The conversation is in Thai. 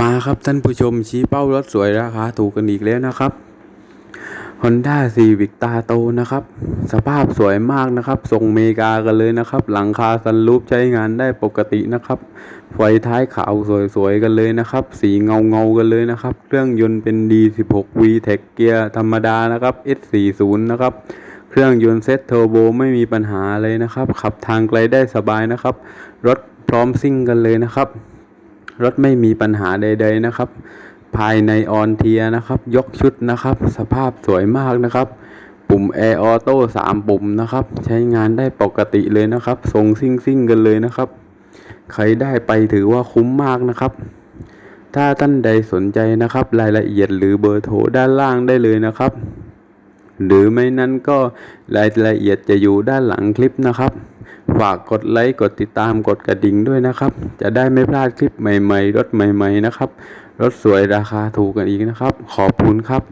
มาครับท่านผู้ชมชี้เป้ารถสวยราคาถูกกันอีกแล้วนะครับ Honda Civic ตาโตนะครับ สภาพสวยมากนะครับทรงเมกากันเลยนะครับ หลังคาซันรูปใช้งานได้ปกตินะครับ ไฟท้ายขาวสวยๆกันเลยนะครับ สีเงาเงาๆกันเลยนะครับ เครื่องยนต์เป็น D16 VTEC เกียร์ธรรมดานะครับ S40 นะครับเครื่องยนต์เซ็ตเทอร์โบไม่มีปัญหาเลยนะครับ ขับทางไกลได้สบายนะครับ รถพร้อมซิ่งกันเลยนะครับ รถไม่มีปัญหาใด ๆนะครับ ภายในออนเทียนะครับ ยกชุดนะครับ สภาพสวยมากนะครับ ปุ่ม Air Auto 3ปุ่มนะครับ ใช้งานได้ปกติเลยนะครับ ทรงซิ่งซิ่งๆกันเลยนะครับ ใครได้ไปถือว่าคุ้มมากนะครับ ถ้าท่านใดสนใจนะครับ รายละเอียดหรือเบอร์โทรด้านล่างได้เลยนะครับ หรือไม่นั้นก็รายละเอียดจะอยู่ด้านหลังคลิปนะครับ ฝากกดไลค์กดติดตามกดกระดิ่งด้วยนะครับ จะได้ไม่พลาดคลิปใหม่ ๆ รถใหม่ ๆ นะครับ รถสวยราคาถูกกันอีกนะครับ ขอบคุณครับ